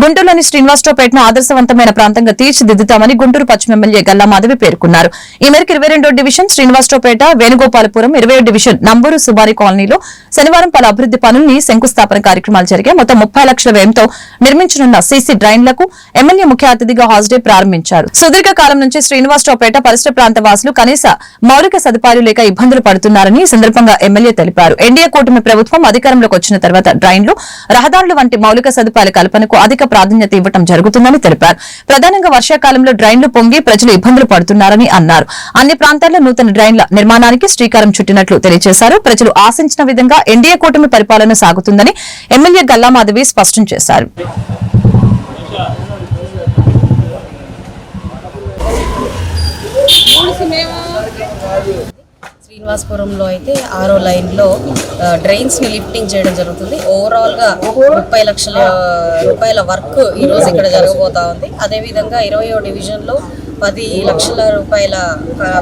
గుంటూరులోని శ్రీనివాసరావుపేటను ఆదర్శవంతమైన ప్రాంతంగా తీర్చిదిద్దుతామని గుంటూరు పశ్చిమ ఎమ్మెల్యే గల్లా మాధవి పేర్కొన్నారు. ఈ మేరకు ఇరవై రెండో డివిజన్ శ్రీనివాసరావుపేట వేణుగోపాలపురం ఇరవై డివిజన్ నంబూరు సుబారి కాలనీలో శనివారం పలు అభివృద్ది పనుల్ని శంకుస్థాపన కార్యక్రమాలు జరిగాయి. మొత్తం ముప్పై లక్షల వ్యయంతో నిర్మించనున్న సీసీ డ్రైన్లకు ఎమ్మెల్యే ముఖ్య అతిథిగా హాజ్డే ప్రారంభించారు. సుదీర్ఘ కాలం నుంచి శ్రీనివాసరావుపేట పరిసర ప్రాంత వాసులు కనీస మౌలిక సదుపాయాలు లేక ఇబ్బందులు పడుతున్నారని ఈ సందర్భంగా ఎమ్మెల్యే తెలిపారు. ఎన్డీఏ కూటమి ప్రభుత్వం అధికారంలోకి వచ్చిన తర్వాత డ్రైన్లు రహదారులు వంటి మౌలిక సదుపాయాల కల్పనకు అధిక ప్రాధాన్యత ఇవ్వడం జరుగుతుందని తెలిపారు. ప్రధానంగా వర్షాకాలంలో డ్రైన్లు పొంగి ప్రజలు ఇబ్బందులు పడుతున్నారని అన్నారు. అన్ని ప్రాంతాల్లో నూతన డ్రైన్ల నిర్మాణానికి శ్రీకారం చుట్టినట్లు తెలియజేశారు. ప్రజలు ఆశించిన విధంగా ఎన్డీఏ కూటమి పరిపాలన సాగుతుందని ఎమ్మెల్యే గల్లామాధవి స్పష్టం చేశారు. శ్రీనివాసపురంలో అయితే ఆరో లైన్లో డ్రైన్స్ డ్రైన్స్ని లిఫ్టింగ్ చేయడం జరుగుతుంది. ఓవరాల్గా ముప్పై లక్షల రూపాయల వర్క్ ఈరోజు ఇక్కడ జరగబోతా ఉంది. అదేవిధంగా ఇరవయో డివిజన్లో పది లక్షల రూపాయల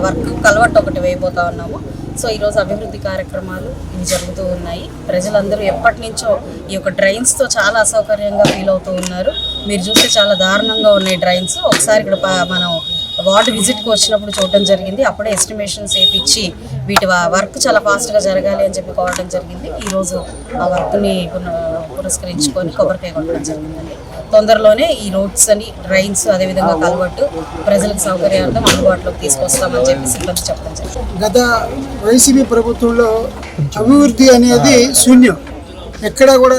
వర్క్ కలవట్ ఒకటి వేయబోతా ఉన్నాము. సో ఈరోజు అభివృద్ధి కార్యక్రమాలు ఇవి జరుగుతూ ఉన్నాయి. ప్రజలందరూ ఎప్పటి నుంచో ఈ యొక్క డ్రైన్స్తో చాలా అసౌకర్యంగా ఫీల్ అవుతూ ఉన్నారు. మీరు చూస్తే చాలా దారుణంగా ఉన్నాయి డ్రైన్స్ ఒకసారి ఇక్కడ మనం వార్డు విజిట్కి వచ్చినప్పుడు చూడడం జరిగింది. అప్పుడే ఎస్టిమేషన్స్ వేపించి వీటి వర్క్ చాలా ఫాస్ట్గా జరగాలి అని చెప్పి కోవడం జరిగింది. ఈరోజు ఆ వర్క్ని పురస్కరించుకొని కొబ్బరికాయ కొట్టడం జరిగిందండి. తొందరలోనే ఈ రోడ్స్ అని డ్రైన్స్ అదేవిధంగా కలవట్టు ప్రజలకు సౌకర్యార్థం అందుబాటులోకి తీసుకొస్తామని చెప్పి సిబ్బంది చెప్పడం జరిగింది. గత వైసీపీ ప్రభుత్వంలో అభివృద్ధి అనేది శూన్యం. ఎక్కడ కూడా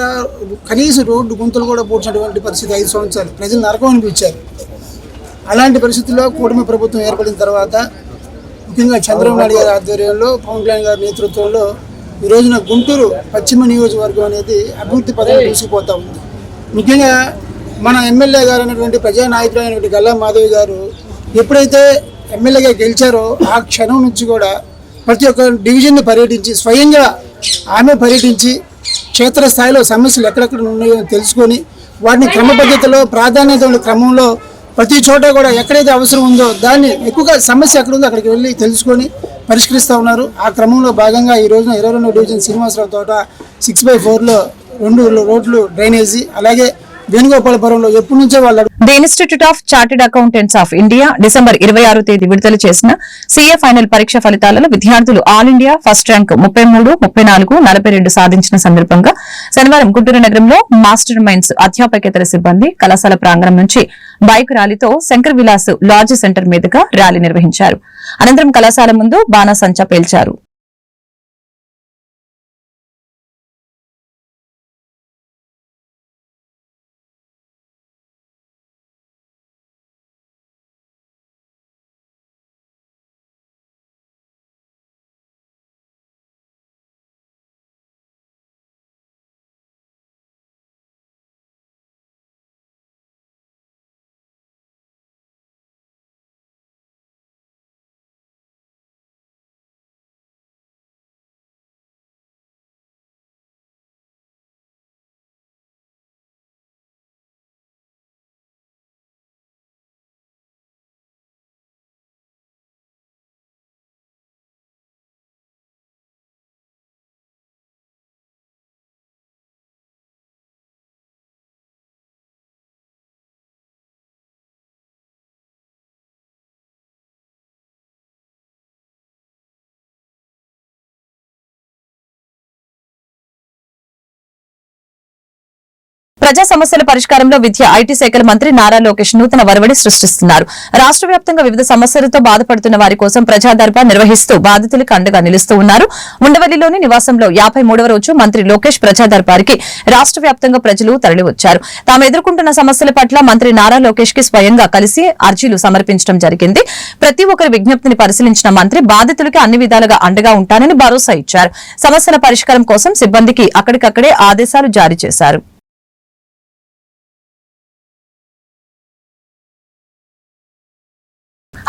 కనీసం రోడ్డు గుంతలు కూడా పూడ్చినటువంటి పరిస్థితి ఐదు సంవత్సరాలు. ప్రజలు నరకం అనిపించారు. అలాంటి పరిస్థితుల్లో కూటమి ప్రభుత్వం ఏర్పడిన తర్వాత ముఖ్యంగా చంద్రబాబు నాయుడు గారి ఆధ్వర్యంలో పవన్ కళ్యాణ్ గారి నేతృత్వంలో ఈ రోజున గుంటూరు పశ్చిమ నియోజకవర్గం అనేది అభివృద్ధి పథకం దూసుకుపోతా ఉంది. ముఖ్యంగా మన ఎమ్మెల్యే గారు అయినటువంటి ప్రజానాయకుడు అయినటువంటి గల్లా మాధవి గారు ఎప్పుడైతే ఎమ్మెల్యేగా గెలిచారో ఆ క్షణం నుంచి కూడా ప్రతి ఒక్క డివిజన్ని పర్యటించి స్వయంగా ఆమె పర్యటించి క్షేత్రస్థాయిలో సమస్యలు ఎక్కడెక్కడ ఉన్నాయో తెలుసుకొని వాటిని క్రమపద్ధతిలో ప్రాధాన్యత ఉన్న క్రమంలో ప్రతి చోట కూడా ఎక్కడైతే అవసరం ఉందో దాన్ని ఎక్కువగా సమస్య ఎక్కడ ఉందో అక్కడికి వెళ్ళి తెలుసుకొని పరిష్కరిస్తూ ఉన్నారు. ఆ క్రమంలో భాగంగా ఈ రోజున ఇరవై రెండో డివిజన్ శ్రీనివాసరావు తోట సిక్స్ బై ఫోర్లో రెండు రోడ్లు డ్రైనేజీ అలాగే వేణుగోపాలపురంలో ఎప్పటి నుంచో వాళ్ళు the institute of chartered accountants of India December ఇరవై ఆరో తేదీ విడుదల చేసిన సీఏ ఫైనల్ పరీక్ష ఫలితాలలో విద్యార్థులు ఆల్ ఇండియా ఫస్ట్ ర్యాంక్ ముప్పై మూడు ముప్పై నాలుగు నలభై రెండు సాధించిన సందర్భంగా శనివారం గుంటూరు నగరంలో మాస్టర్ మైండ్స్ అధ్యాపకేతర సిబ్బంది కళాశాల ప్రాంగణం నుంచి బైక్ ర్యాలీతో శంకర్ విలాస్ లాడ్జ్ సెంటర్ మీదుగా ర్యాలీ నిర్వహించారు. అనంతరం కళాశాల ముందు బాణాసంచా పేల్చారు. ప్రజా సమస్యల పరిష్కారంలో విద్య ఐటీ శాఖల మంత్రి నారా లోకేష్ నూతన వరవడి సృష్టిస్తున్నారు. రాష్ట్ర వ్యాప్తంగా వివిధ సమస్యలతో బాధపడుతున్న వారి కోసం ప్రజా దర్బార్ నిర్వహిస్తూ బాధితులకు అండగా నిలుస్తూ ఉన్నారు. ఉండవల్లిలోని నివాసంలో యాభై మూడవ రోజు మంత్రి లోకేష్ ప్రజా దర్బార్కి రాష్ట్ర వ్యాప్తంగా ప్రజలు తరలివచ్చారు. తాము ఎదుర్కొంటున్న సమస్యల పట్ల మంత్రి నారా లోకేష్కి స్వయంగా కలిసి అర్జీలు సమర్పించడం జరిగింది. ప్రతి ఒక్కరి విజ్ఞప్తిని పరిశీలించిన మంత్రి బాధితులకి అన్ని విధాలుగా అండగా ఉంటానని భరోసా ఇచ్చారు. సమస్యల పరిష్కారం కోసం సిబ్బందికి అక్కడికక్కడే ఆదేశాలు జారీ చేశారు.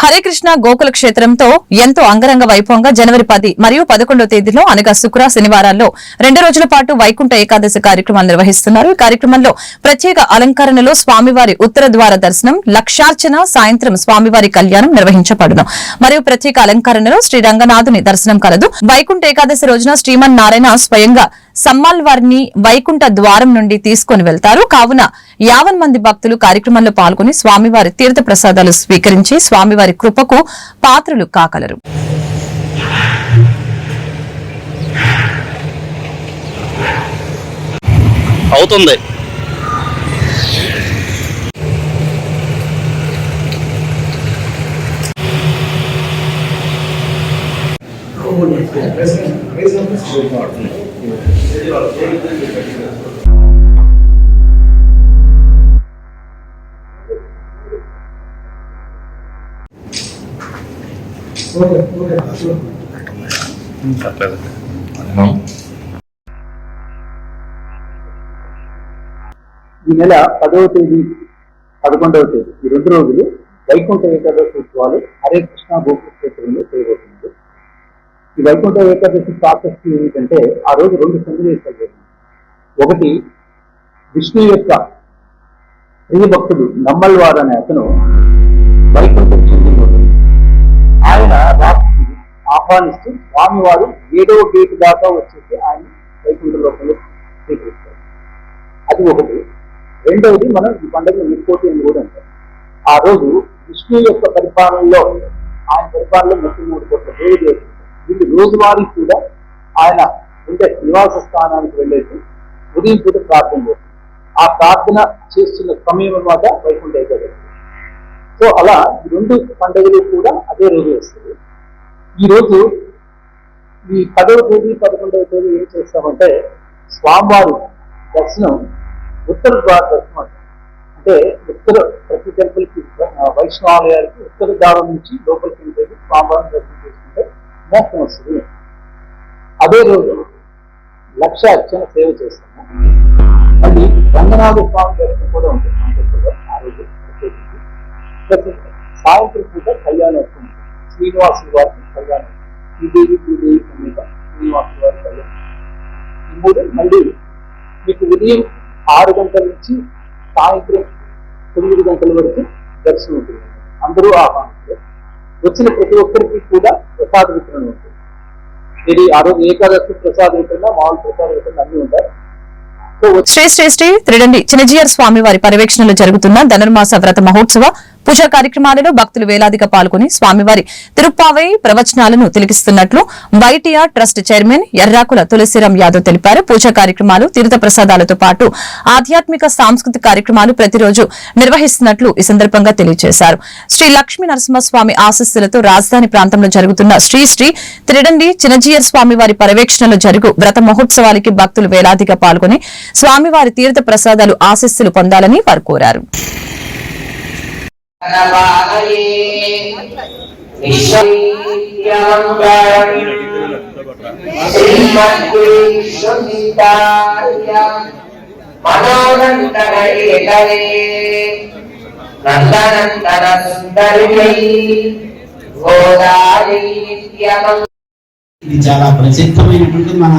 హరే కృష్ణ గోకుల క్షేత్రంతో ఎంతో అంగరంగ వైభవంగా జనవరి పది మరియు పదకొండవ తేదీలో అనగా శుక్ర శనివారాల్లో రెండు రోజుల పాటు వైకుంఠ ఏకాదశి కార్యక్రమాలు నిర్వహిస్తున్నారు. ఈ కార్యక్రమంలో ప్రత్యేక అలంకరణలో స్వామివారి ఉత్తర ద్వార దర్శనం లక్షార్చన సాయంత్రం స్వామివారి కళ్యాణం నిర్వహించబడును. మరియు ప్రత్యేక అలంకరణలో శ్రీ రంగనాథుని దర్శనం కలదు. వైకుంఠ ఏకాదశి రోజున శ్రీమన్ నారాయణ స్వయంగా సమ్మాల్ వారిని వైకుంఠ ద్వారం నుండి తీసుకుని వెళ్తారు. కావున యావన్ మంది భక్తులు కార్యక్రమంలో పాల్గొని స్వామివారి తీర్థ ప్రసాదాలు స్వీకరించి స్వామివారి కృపకు పాత్రలు కాగలరు. అవుతుంది. ఈ నెల పదవ తేదీ పదకొండవ తేదీ. ఈ రెండు రోజులు వైకుంఠ ఏకాదశి ఉత్సవాలు హరే కృష్ణ గోకుల క్షేత్రంలో చేయబోతున్నారు. ఈ వైకుంఠ ఏకాదశి ప్రాశస్తి ఏమిటంటే ఆ రోజు రెండు సన్నివేశాలు ఒకటి విష్ణు యొక్క ప్రియ భక్తుడు నమ్మల్వారు అనే అతను వైకుంఠం చెందినవాడు. ఆయన రాత్రి ఆహ్వానిస్తూ స్వామివారు ఏడవ గేటు దాకా వచ్చేసి ఆయన వైకుంఠ లోపల స్వీకరిస్తారు. అది ఒకటి. రెండవది మనం ఈ పండుగ ముక్కోటి అని కూడా అంటాం ఆ రోజు విష్ణు యొక్క పరిపాలనలో ఆయన పరిపాలనలో ముప్పై మూడు కోట్ల దేవుడు చేస్తారు వీళ్ళు రోజువారీ కూడా ఆయన ఉండే నివాస స్థానానికి వెళ్ళేసి ఉదయం పూట ప్రార్థన చేస్తారు. ఆ ప్రార్థన చేస్తున్న సమయం అన్నమాట వైకుంఠ ఏకాదశి సో అలా ఈ రెండు పండుగలు కూడా అదే రోజు వస్తుంది. ఈరోజు ఈ పదవ తేదీ పదకొండవ తేదీ ఏం చేస్తామంటే స్వామివారి దర్శనం ఉత్తర ద్వార దర్శనం అంటే ఉత్తర ప్రతి టెంపుల్కి వైష్ణవాలయాలకి ఉత్తర ద్వారం నుంచి లోపలికి వెళ్ళి స్వామివారిని దర్శనం చేసుకుంటే మోక్షం వస్తుంది. అదే రోజు లక్ష అర్చన సేవ చేస్తాము. మళ్ళీ రంగనాథ స్వామి దర్శనం కూడా ఉంటుంది. మన ఆ రోజు ప్రత్యేకించి. ప్రతి సాయంత్రం పూట కళ్యాణం వస్తుంది. శ్రీనివాసుల వారికి కళ్యాణం. శ్రీదేవి భూదేవి సమేత శ్రీనివాసుల వారి కళ్యాణం. ఈ మూడు మళ్ళీ మీకు ఉదయం ఆరు గంటల నుంచి సాయంత్రం తొమ్మిది గంటల వరకు దర్శనం ఉంటుంది. అందరూ ఆహ్వానిస్తారు వచ్చిన ప్రతి ఒక్కరికి కూడా ప్రసాద వితరణ ఉంటుంది. ఇది ఆ రోజు ఏకాదశి ప్రసాద వితరణ మామూలు ప్రసాద వితరణ అన్ని ఉంటాయి. సో శ్రీ శ్రీ శ్రీ త్రిడండి చినజీయర్ స్వామి వారి పర్యవేక్షణలో జరుగుతున్న ధనుర్మాస వ్రత మహోత్సవ పూజా కార్యక్రమాలలో భక్తులు వేలాదిగా పాల్గొని స్వామివారి తిరుప్పావై ప్రవచనాలను తిలకిస్తున్నట్లు YTR trust chairman Errakula Tulasiram Yadav తెలిపారు. పూజా కార్యక్రమాలు తీర్థ ప్రసాదాలతో పాటు ఆధ్యాత్మిక సాంస్కృతిక కార్యక్రమాలు ప్రతిరోజు నిర్వహిస్తున్నట్లు ఈ సందర్భంగా తెలియజేశారు. శ్రీ లక్ష్మీ నరసింహస్వామి ఆశస్సులతో రాజధాని ప్రాంతంలో జరుగుతున్న శ్రీ శ్రీ త్రిడండి చినజీయర్ స్వామివారి పర్యవేక్షణలో జరుగు వ్రత మహోత్సవాలకి భక్తులు వేలాదిగా పాల్గొని స్వామివారి తీర్థ ప్రసాదాలు ఆశస్సులు పొందాలని వారు కోరారు. నందనందన సుందరి గోదారి నిత్యమం ఇది చాలా ప్రసిద్ధమైనటువంటి మన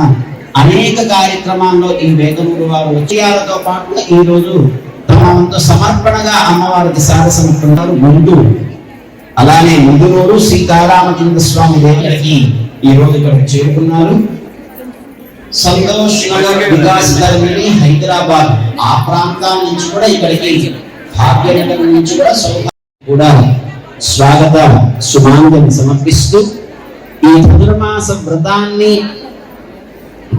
అనేక కార్యక్రమాల్లో ఈ వేదముడు వారు విజయాలతో పాటు ఈ రోజు తమ వంతు సమర్పణగా అమ్మవారికి సార ముందు అలానే శ్రీ సీతారామచంద్ర స్వామి దగ్గరికి ఈ రోజు ఇక్కడ చేరుకున్నారు. సంతోష్ నగర్ వికాస్ ధర్మిని హైదరాబాద్ ఆ ప్రాంతం నుంచి కూడా ఇక్కడికి భాగ్యనగర్ నుంచి కూడా కూడా స్వాగత శుభాంజలి సమర్పిస్తూ ఈ చతుర్మాస వ్రతాన్ని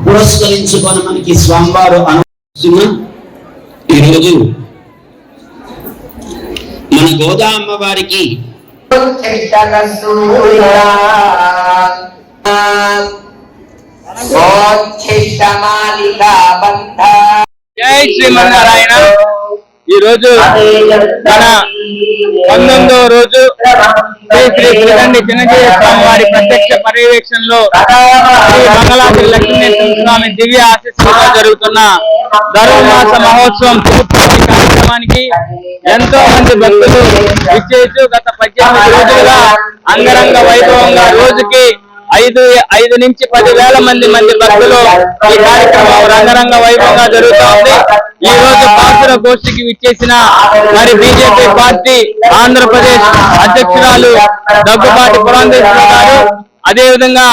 పురస్కరించుకొని మనకి స్వామివారు అనుభవిస్తున్న ఈరోజు మన గోదా అమ్మవారికి జై శ్రీమన్నారాయణ ఈ రోజు తన పంతొమ్మిదో రోజు శ్రీ శ్రీ శ్రీదండి చిన్నజీవ స్వామి వారి ప్రత్యక్ష పర్యవేక్షణలో శ్రీ మంగళాద్రి లక్ష్మీనరసింహ స్వామి దివ్య ఆశీస్సులతో జరుగుతున్న ధర్మమాస మహోత్సవం తిరుపతి కార్యక్రమానికి ఎంతో మంది భక్తులు విచ్చేస్తూ గత పద్దెనిమిది రోజులుగా అంగరంగ వైభవంగా రోజుకి ఐదు ఐదు నుంచి పది వేల మంది మంది భక్తులు ఈ కార్యక్రమం రంగరంగ వైభవంగా జరుగుతోంది ఈ రోజు పాత్ర గోష్ఠికి విచ్చేసిన మరి బీజేపీ పార్టీ ఆంధ్రప్రదేశ్ అధ్యక్షురాలు దగ్గుబాటి పురంధేశ్వర గారు అదే విధంగా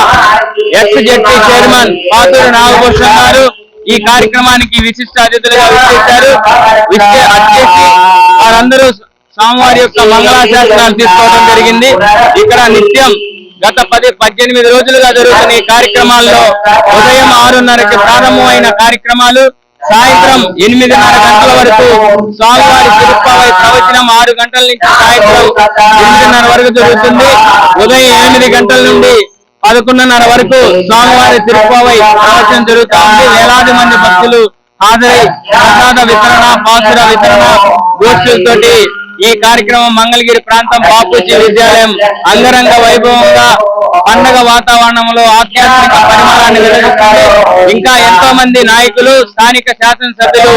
ex ZP chairman Pathuru Nagabhushan గారు ఈ కార్యక్రమానికి విశిష్ట అతిథులుగా విచ్చేశారు. వచ్చేసి వారందరూ స్వామివారి యొక్క మంగళాశాసనాలు తీసుకోవడం జరిగింది. ఇక్కడ నిత్యం గత పది పద్దెనిమిది రోజులుగా జరుగుతున్న ఈ కార్యక్రమాల్లో ఉదయం ఆరున్నరకి ప్రారంభమైన కార్యక్రమాలు సాయంత్రం ఎనిమిదిన్నర గంటల వరకు స్వామివారి తిరుపతి ప్రవచనం ఆరు గంటల నుంచి సాయంత్రం ఎనిమిదిన్నర వరకు జరుగుతుంది. ఉదయం ఎనిమిది గంటల నుండి పదకొండున్నర వరకు స్వామివారి తిరుపతి ప్రవచనం జరుగుతూ ఉంది. వేలాది మంది భక్తులు హాజరై ప్రసాద వితరణ పాసుర వితరణ గోష్ఠులతోటి ఈ కార్యక్రమం మంగళగిరి ప్రాంతం బాపూజీ విద్యాలయం అంగరంగ వైభవంగా పండగ వాతావరణంలో ఆధ్యాత్మిక పరిమాణాన్ని వెలుగుతుంది ఇంకా ఎంతో మంది నాయకులు స్థానిక శాసనసభ్యులు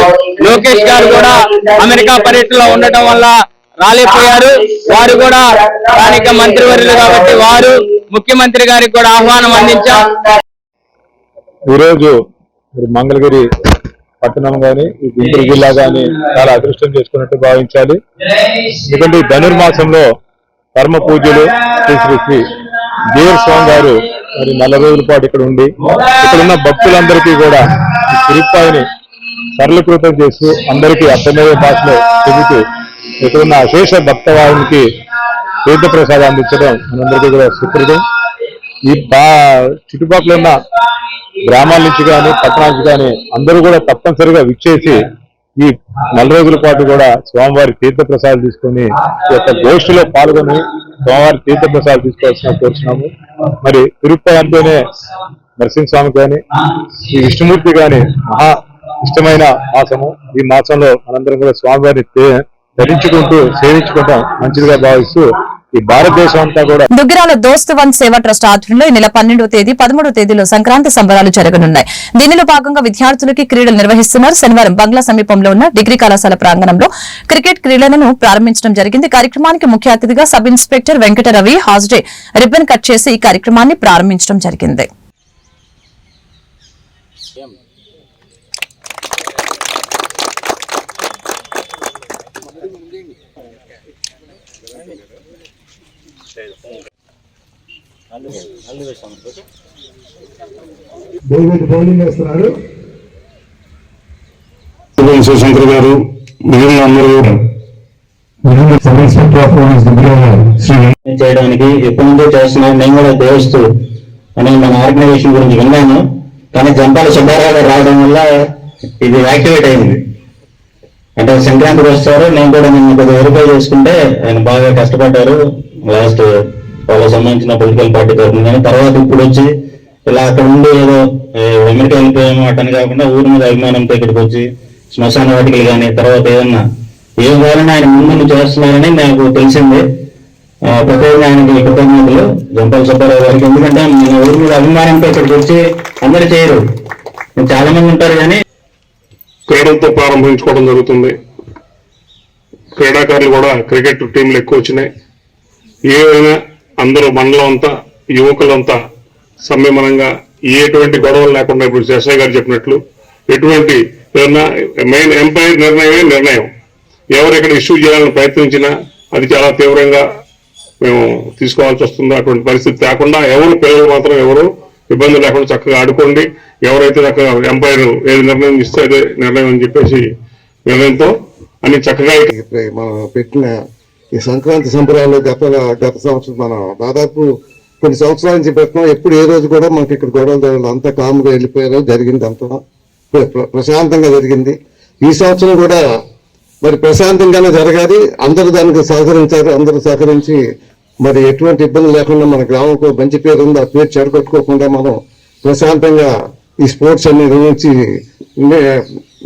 లోకేష్ గారు కూడా అమెరికా పర్యటనలో ఉండటం వల్ల రాలేకపోయారు. వారు కూడా స్థానిక మంత్రివర్యులు కాబట్టి వారు ముఖ్యమంత్రి గారికి కూడా ఆహ్వానం అందించారు ఈరోజు మంగళగిరి పట్టణం గాని ఈ గుంటూరు జిల్లా గాని చాలా అదృష్టం చేసుకున్నట్టు భావించాలి. ఎందుకంటే ఈ ధనుర్మాసంలో పరమ పూజలు శ్రీ శ్రీ శ్రీ దేవర స్వామి గారు మరి నెల రోజుల పాటు ఇక్కడ ఉండి ఇక్కడ ఉన్న భక్తులందరికీ కూడా ఈ తిరుప్పాయిని సరళీకృతం చేస్తూ అందరికీ అర్థమయ్యే భాషలో చెబుతూ ఇక్కడ ఉన్న అశేష భక్తవాహినికి తీర్థప్రసాదం అందించడం మనందరికీ కూడా సుకృతం. ఈ చుట్టుపక్కల ఉన్న గ్రామాల నుంచి కానీ పట్టణాల నుంచి కానీ అందరూ కూడా తప్పనిసరిగా విచ్చేసి ఈ నెల రోజుల పాటు కూడా స్వామివారి తీర్థ తీసుకొని ఈ యొక్క గోష్ఠిలో పాల్గొని స్వామివారి తీర్థ తీసుకోవాల్సిన కోరుచున్నాము. మరి తిరుపతి అంటేనే నరసింహస్వామి కానీ ఈ విష్ణుమూర్తి కానీ మహా ఇష్టమైన మాసము. ఈ మాసంలో మనందరం కూడా స్వామివారిని తే- ధరించుకుంటూ సేవించుకుంటాం. మంచిదిగా భావిస్తూ ఈ భారతదేశం అంతా కూడా దుగ్గిరాల దోస్త్ వన్ సేవా ట్రస్ట్ ఆధ్వర్యంలో ఈ నెల పన్నెండవ తేదీ పదమూడవ తేదీలో సంక్రాంతి సంబరాలు జరగనున్నాయి. దీనిలో భాగంగా విద్యార్థులకి క్రీడలు నిర్వహిస్తున్నారు. శనివారం బంగ్లా సమీపంలో ఉన్న డిగ్రీ కళాశాల ప్రాంగణంలో క్రికెట్ క్రీడలను ప్రారంభించడం జరిగింది. కార్యక్రమానికి ముఖ్య అతిథిగా సబ్ ఇన్స్పెక్టర్ వెంకటరవి హాజ్డే రిబ్బన్ కట్ చేసి ఈ కార్యక్రమాన్ని ప్రారంభించడం జరిగింది. డేవిడ్ బౌలింగ్ వేస్తున్నాడు. శివశంకర్ గారు మిగిలిన అందరూ చేయడానికి ఎప్పటి నుంచో చేస్తున్నాను నేను కూడా దేవస్తు అనే మన ఆర్గనైజేషన్ గురించి విన్నాను. కానీ జంపాల సుబ్బారావు గారు రావడం వల్ల ఇది యాక్టివేట్ అయింది. అంటే సంక్రాంతికి వస్తారు నేను కూడా నిన్న కొద్దిగా వెరిఫై చేసుకుంటే ఆయన బాగా కష్టపడ్డారు లాస్ట్ వాళ్ళకి సంబంధించిన పొలిటికల్ పార్టీ తరఫున. కానీ తర్వాత ఇప్పుడు వచ్చి ఇలా అక్కడ ఉండి ఏదో అమెరికా వెళ్ళిపోయాము అటని కాకుండా ఊరి మీద అభిమానంతో ఇక్కడికి వచ్చి శ్మశాన వాటికలు కానీ తర్వాత ఏదన్నా ఏం కావాలన్నా ఆయన ముందు చేస్తున్నారని నాకు తెలిసింది. ఆ, ప్రత్యేకంగా ఆయనకి కృతజ్ఞతలు. జంపాల సుబ్బారావు గారికి. ఎందుకంటే నేను ఊరి మీద అభిమానంతో ఇక్కడికి వచ్చి అందరు చేయరు. చాలా మంది ఉంటారు కానీ క్రీడలతో ప్రారంభించుకోవడం జరుగుతుంది. క్రీడాకారులు కూడా క్రికెట్ టీంలు ఎక్కువ వచ్చినాయి. ఏమైనా అందరూ మండలం అంతా యువకులంతా సంయమనంగా ఎటువంటి గొడవలు లేకుండా ఇప్పుడు శేషయ్య గారు చెప్పినట్లు ఎటువంటి ఏదైనా మెయిన్ ఎంపైర్ నిర్ణయమే నిర్ణయం. ఎవరు ఇక్కడ ఇష్యూ చేయాలని ప్రయత్నించినా అది చాలా తీవ్రంగా మేము తీసుకోవాల్సి వస్తుంది. అటువంటి పరిస్థితి లేకుండా ఎవరు పిల్లలు మాత్రం ఎవరు ఇబ్బంది లేకుండా చక్కగా ఆడుకోండి. ఎవరైతే చక్కగా ఎంపైర్ ఏది నిర్ణయం ఇస్తే అదే నిర్ణయం అని చెప్పేసి నిర్ణయంతో అన్ని చక్కగా మనం పెట్టిన ఈ సంక్రాంతి సంబరాలు గత గత సంవత్సరం మనం దాదాపు కొన్ని సంవత్సరాల నుంచి పెట్టినాం. ఎప్పుడు ఏ రోజు కూడా మనకి ఇక్కడ గొడవలు జరగలేదు అంతా కాముగా వెళ్ళిపోయారు. జరిగింది అంతా. ప్ర- ప్రశాంతంగా జరిగింది. ఈ సంవత్సరం కూడా మరి ప్రశాంతంగానే జరగాలి. అందరూ దానికి సహకరించారు. అందరూ సహకరించి మరి ఎటువంటి ఇబ్బంది లేకుండా మన గ్రామంకు మంచి పేరు ఉంది. ఆ పేరు చెడగొట్టుకోకుండా మనం ప్రశాంతంగా ఈ స్పోర్ట్స్ అన్ని నిర్వహించి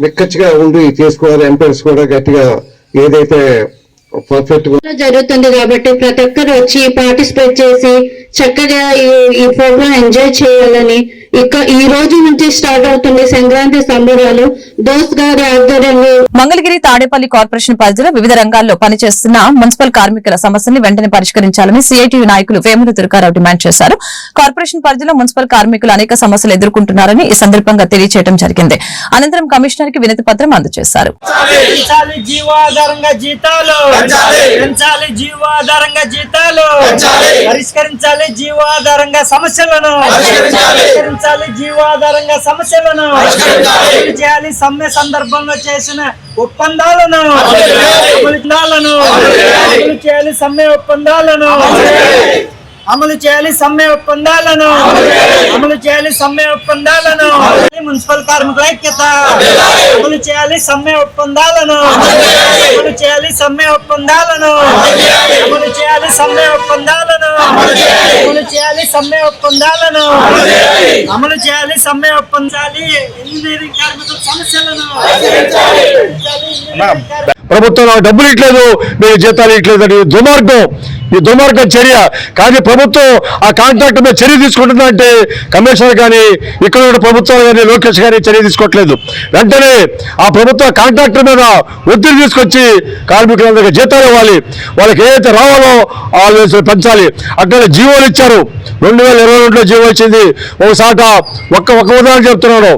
నిక్కచ్చిగా ఉండి చేసుకోవాలి. ఎంపైర్స్ కూడా గట్టిగా ఏదైతే జరుగుతుంది కాబట్టి ప్రతి ఒక్కరు వచ్చి పార్టిసిపేట్ చేసి చక్కగా ఈ ఈ ప్రోగ్రామ్ ఎంజాయ్ చేయాలని ఇక ఈ రోజు నుంచి స్టార్ట్ అవుతుంది సంక్రాంతి సంబరాలు. దోస్త్ గారి ఆధ్వర్యంలో మంగళగిరి తాడేపల్లి కార్పొరేషన్ పరిధిలో వివిధ రంగాల్లో పనిచేస్తున్న మున్సిపల్ కార్మికుల సమస్యల్ని వెంటనే పరిష్కరించాలని సిఐటియు నాయకులు వేముల దుర్గారావు డిమాండ్ చేశారు. కార్పొరేషన్ పరిధిలో మున్సిపల్ కార్మికులు అనేక సమస్యలు ఎదుర్కొంటున్నారని ఈ సందర్భంగా తెలియజేయడం జరిగింది. అనంతరం కమిషనర్కి వినతి పత్రం అందజేశారు. పెంచాలి జీవాధారంగా జీతాలు. పెంచాలి. జీవాధారంగా జీతాలు. పరిష్కరించాలి జీవాధారంగా సమస్యలను. పరిష్కరించాలి జీవాధారంగా సమస్యలను. చేయాలి సమ్మె సందర్భంగా చేసిన ఒప్పందాలను. ఒప్పందాలను అమలు చేయాలి. సమ్మె ఒప్పందాలను. అమలు చేయాలి సమ్మె ఒప్పందాలను. అమలు చేయాలి. సమ్మె ఒప్పందాలను. మున్సిపల్ కార్మికుల ఐక్యత. అమలు చేయాలి. సమ్మె ఒప్పందాలను. అమలు చేయాలి. సమ్మె ఒప్పందాలను. అమలు చేయాలి. సమ్మె ఒప్పందాలను. అమలు చేయాలి. సమ్మె ఒప్పందాలను. అమలు చేయాలి. సమ్మె ఒప్పందాలి. ఇంజనీరింగ్ కార్మికుల సమస్యలను. ప్రభుత్వం డబ్బులు ఇట్లేదు మీరు జీతాలు ఇట్లేదు దుర్మార్గం ఈ దుర్మార్గం చర్య. కానీ ప్రభుత్వం ఆ కాంట్రాక్ట్ మీద చర్య తీసుకుంటుందంటే కమిషనర్ కానీ ఇక్కడ ఉన్న ప్రభుత్వాలు కానీ లోకేష్ కానీ చర్య తీసుకోవట్లేదు. వెంటనే ఆ ప్రభుత్వ కాంట్రాక్టర్ మీద ఒత్తిడి తీసుకొచ్చి కార్మికులందరికీ జీతాలు ఇవ్వాలి. వాళ్ళకి ఏదైతే రావాలో వాళ్ళు పెంచాలి. అట్లనే జీవోలు ఇచ్చారు. రెండు వేల ఇరవై రెండులో జీవో వచ్చింది. ఒకసాట ఒక్క ఒక ఉదాహరణ చెప్తున్నాడు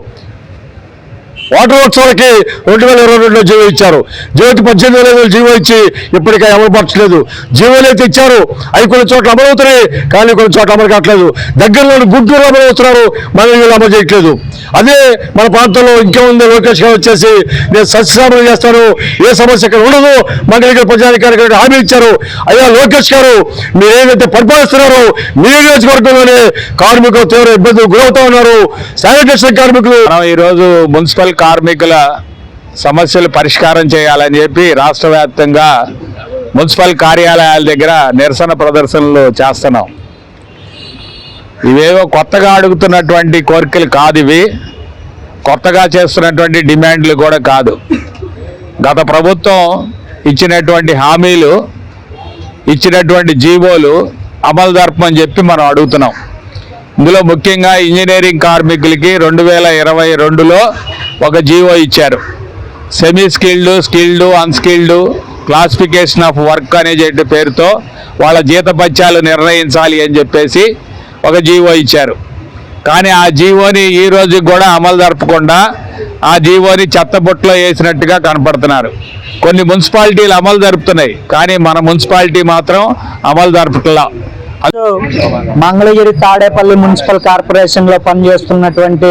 వాటర్ వర్క్స్ వాళ్ళకి రెండు వేల ఇరవై రెండులో జీవో ఇచ్చారు. జీవోకి పద్దెనిమిది వేల ఐదు జీవో ఇచ్చి ఇప్పటికీ అమలుపరచలేదు జీవోలు అయితే ఇచ్చారు అవి కొన్ని చోట్ల అమలు అవుతున్నాయి కానీ కొన్ని చోట్ల అమలు కావట్లేదు. దగ్గరలోని గుంటూరు అమలు అవుతున్నారు మన వీళ్ళు అమలు చేయట్లేదు. అదే మన ప్రాంతంలో ఇంకేముంది లోకేష్ గారు వచ్చేసి నేను సస్యశామలు చేస్తాను ఏ సమస్య ఇక్కడ ఉండదు మంగళగిరి ప్రజానికానికి హామీ ఇచ్చారు. అయ్యా లోకేష్ గారు మీరు ఏదైతే పరిపాలిస్తున్నారో మీ నియోజకవర్గంలోనే కార్మికులు తీవ్ర ఇబ్బందులు గురవుతా ఉన్నారు. శానిటేషన్ కార్మికులు ఈరోజు మున్సిపల్ కార్మికుల సమస్యలు పరిష్కారం చేయాలని చెప్పి రాష్ట్ర వ్యాప్తంగా మున్సిపల్ కార్యాలయాల దగ్గర నిరసన ప్రదర్శనలు చేస్తున్నాం. ఇవేవో కొత్తగా అడుగుతున్నటువంటి కోరికలు కాదు ఇవి. కొత్తగా చేస్తున్నటువంటి డిమాండ్లు కూడా కాదు. గత ప్రభుత్వం ఇచ్చినటువంటి హామీలు ఇచ్చినటువంటి జీవోలు అమలు జరపమని చెప్పి మనం అడుగుతున్నాం. ఇందులో ముఖ్యంగా ఇంజనీరింగ్ కార్మికులకి రెండు వేల ఇరవై రెండులో ఒక జీవో ఇచ్చారు. Semi skilled skilled unskilled classification of work అనే పేరుతో వాళ్ళ జీతపత్యాలు నిర్ణయించాలి అని చెప్పేసి ఒక జీవో ఇచ్చారు. కానీ ఆ జీవోని ఈ రోజుకి కూడా అమలు జరపకుండా ఆ జీవోని చెత్తబొట్లో వేసినట్టుగా కనపడుతున్నారు. కొన్ని మున్సిపాలిటీలు అమలు జరుపుతున్నాయి కానీ మన మున్సిపాలిటీ మాత్రం అమలు జరపట్లా. మంగళగిరి తాడేపల్లి మున్సిపల్ కార్పొరేషన్లో పనిచేస్తున్నటువంటి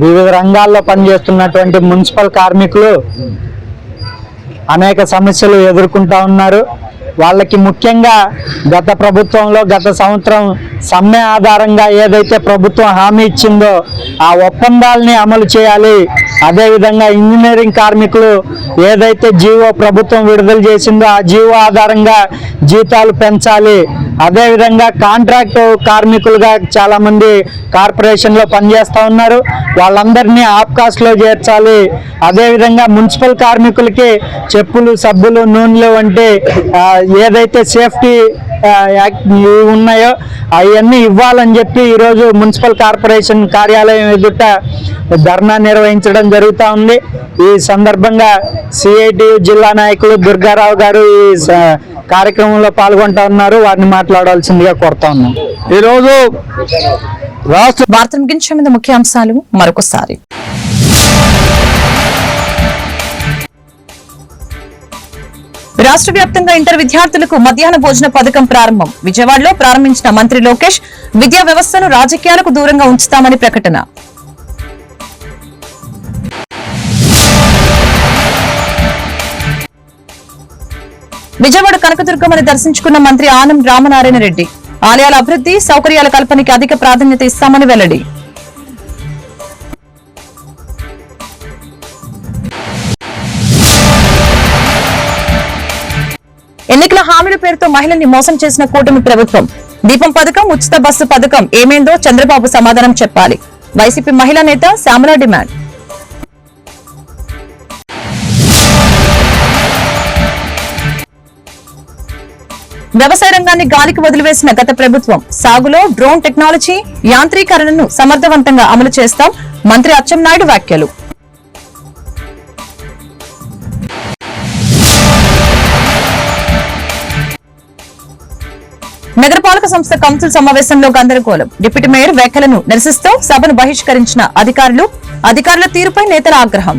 వివిధ రంగాల్లో పనిచేస్తున్నటువంటి మున్సిపల్ కార్మికులు అనేక సమస్యలు ఎదుర్కొంటా ఉన్నారు. వాళ్ళకి ముఖ్యంగా గత ప్రభుత్వంలో గత సంవత్సరం సమ్మె ఆధారంగా ఏదైతే ప్రభుత్వం హామీ ఇచ్చిందో ఆ ఒప్పందాలని అమలు చేయాలి. అదేవిధంగా ఇంజనీరింగ్ కార్మికులు ఏదైతే జీవో ప్రభుత్వం విడుదల చేసిందో ఆ జీవో ఆధారంగా జీతాలు పెంచాలి. అదేవిధంగా కాంట్రాక్ట్ కార్మికులుగా చాలామంది కార్పొరేషన్లో పనిచేస్తూ ఉన్నారు. వాళ్ళందరినీ ఆప్కాస్ట్లో చేర్చాలి. అదేవిధంగా మున్సిపల్ కార్మికులకి చెప్పులు సబ్బులు నూనెలు వంటి ఏదైతే సేఫ్టీ ఉన్నాయో అవన్నీ ఇవ్వాలని చెప్పి ఈరోజు మున్సిపల్ కార్పొరేషన్ కార్యాలయం ఎదుట ధర్నా నిర్వహించడం జరుగుతూ ఉంది ఈ సందర్భంగా సిఐటి జిల్లా నాయకులు దుర్గారావు గారు ఈ కార్యక్రమంలో పాల్గొంటా ఉన్నారు. వారిని మాట్లాడాల్సిందిగా కోరుతా ఉన్నాం. ఈరోజు రాష్ట్ర వార్త ముగించే ముందు ముఖ్యాంశాలు మరొకసారి. రాష్ట్ర వ్యాప్తంగా ఇంటర్ విద్యార్థులకు మధ్యాహ్న భోజన పథకం ప్రారంభం. విజయవాడలో ప్రారంభించిన మంత్రి లోకేష్ విద్యా వ్యవస్థను రాజకీయాలకు దూరంగా ఉంచుతామని ప్రకటన. విజయవాడ కనకదుర్గమ్మని దర్శించుకున్న మంత్రి ఆనం రామనారాయణ రెడ్డి. ఆలయాల అభివృద్ధి సౌకర్యాల కల్పనకి అధిక ప్రాధాన్యత ఇస్తామని వెల్లడి. ఎన్నికల హామీల పేరుతో మహిళల్ని మోసం చేసిన కూటమి ప్రభుత్వం. దీపం పథకం ఉచిత బస్సు పథకం ఏమేందో చంద్రబాబు సమాధానం చెప్పాలి. వైసీపీ మహిళా నేత శ్యామల డిమాండ్. వ్యవసాయ రంగాన్ని గాలికి వదిలివేసిన గత ప్రభుత్వం సాగులో డ్రోన్ టెక్నాలజీ యాంత్రీకరణను సమర్థవంతంగా అమలు చేస్తాం. మంత్రి అచ్చెన్నాయుడు వ్యాఖ్యలు. నగరపాలక సంస్థ కౌన్సిల్ సమావేశంలో గందరగోళం. డిప్యూటీ మేయర్ వ్యాఖ్యలను నిరసిస్తూ సభను బహిష్కరించిన అధికారులు అధికారుల తీరుపై నేతల ఆగ్రహం.